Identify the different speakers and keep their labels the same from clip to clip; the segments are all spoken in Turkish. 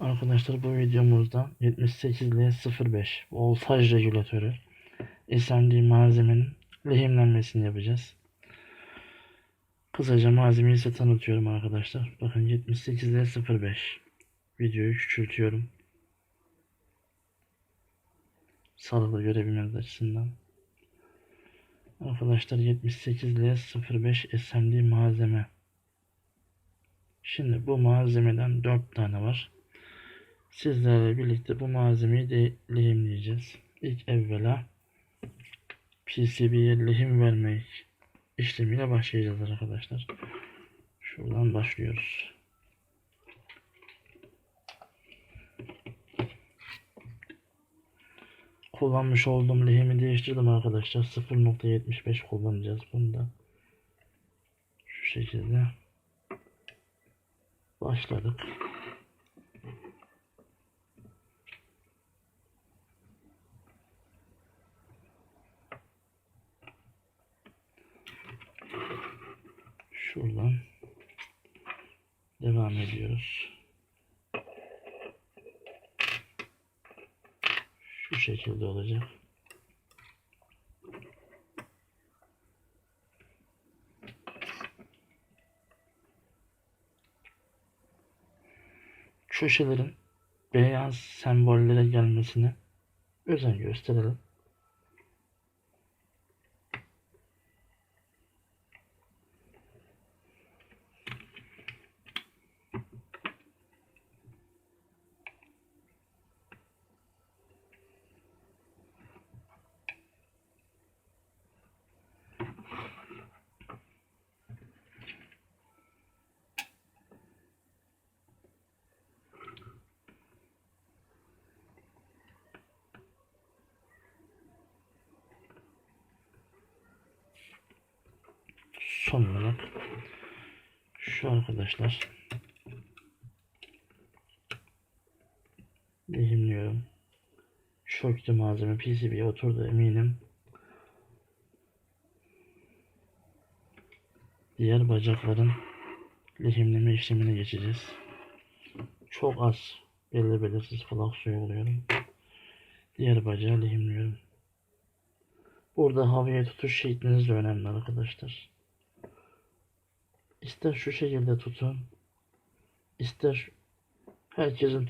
Speaker 1: Arkadaşlar bu videomuzda 78L05 voltaj regülatörü SMD malzemenin lehimlenmesini yapacağız. Kısaca malzemeyi size tanıtıyorum arkadaşlar. Bakın 78L05 videoyu küçültüyorum. Sağlıklı görebilmeniz açısından. Arkadaşlar 78L05 SMD malzeme. Şimdi bu malzemeden 4 tane var. Sizlerle birlikte bu malzemeyi lehimleyeceğiz. İlk evvela PCB'ye lehim vermek işlemiyle başlayacağız arkadaşlar. Şuradan başlıyoruz. Kullanmış olduğum lehimi değiştirdim arkadaşlar. 0.75 kullanacağız bunda. Şu şekilde başladık. Şuradan devam ediyoruz. Şu şekilde olacak. Köşelerin beyaz sembollere gelmesine özen gösterelim. Son olarak şu arkadaşlar lehimliyorum. Çöktü malzeme PCB'ye oturdu eminim. Diğer bacakların lehimleme işlemine geçeceğiz. Çok az belli belirsiz flak suyu oluyorum. Diğer bacağı lehimliyorum. Burada havaya tutuş şekliniz önemli arkadaşlar. İster şu şekilde tutun, ister herkesin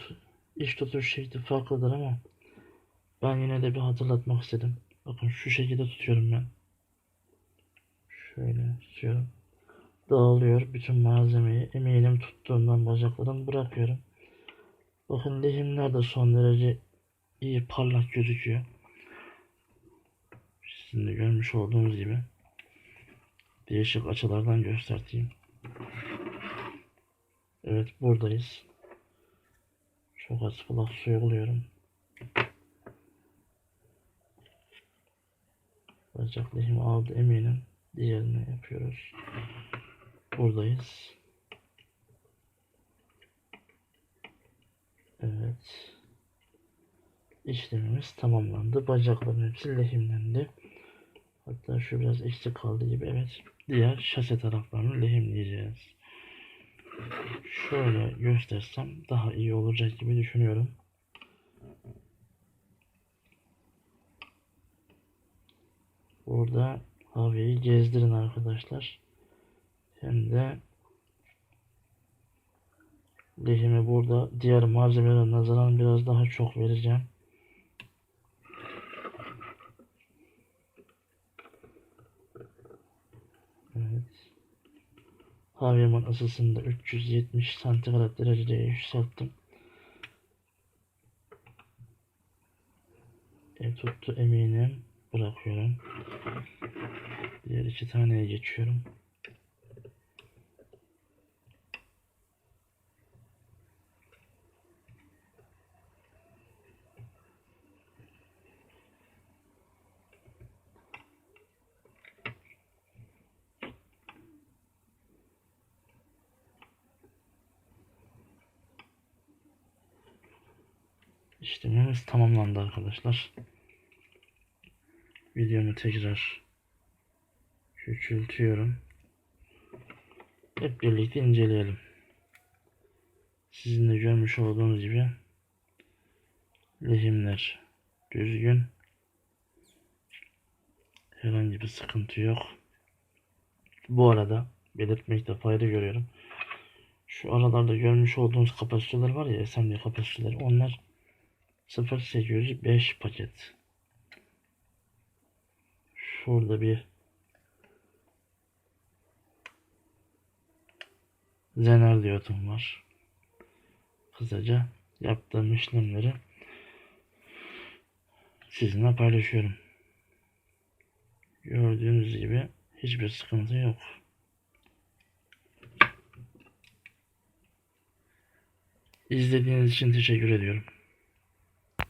Speaker 1: iş tutuş şekli farklıdır ama ben yine de bir hatırlatmak istedim. Bakın şu şekilde tutuyorum ben. Şöyle tutuyorum. Dağılıyor bütün malzemeyi. Eminim tuttuğumdan bacaklarım bırakıyorum. Bakın lehimler de son derece iyi parlak gözüküyor. Sizin de görmüş olduğunuz gibi. Değişik açılardan göstereyim. Evet buradayız. Çok az flak suyu alıyorum. Bacak lehimi aldı eminim. Diğerini yapıyoruz. Buradayız. Evet. İşlemimiz tamamlandı. Bacakların hepsi lehimlendi. Hatta şu biraz eksik kaldı gibi. Evet. Diğer şase taraflarını lehimleyeceğiz. Şöyle göstersem daha iyi olacak gibi düşünüyorum. Burada havayı gezdirin arkadaşlar. Hem de lehimi burada diğer malzemelere nazaran biraz daha çok vereceğim. Havyaman ısısını da 370 santigrat dereceye yükselttim. E, tuttu eminim. Bırakıyorum. Diğer iki taneye geçiyorum. İşlemimiz tamamlandı arkadaşlar. Videomu tekrar küçültüyorum. Hep birlikte inceleyelim. Sizin de görmüş olduğunuz gibi lehimler düzgün. Herhangi bir sıkıntı yok. Bu arada belirtmekte fayda görüyorum. Şu aralarda görmüş olduğunuz kapasitörler var ya SMD kapasitörleri onlar 0805 paket. Şurada bir Zener diyordum var. Kısaca yaptığım işlemleri sizinle paylaşıyorum. Gördüğünüz gibi hiçbir sıkıntı yok. İzlediğiniz için teşekkür ediyorum.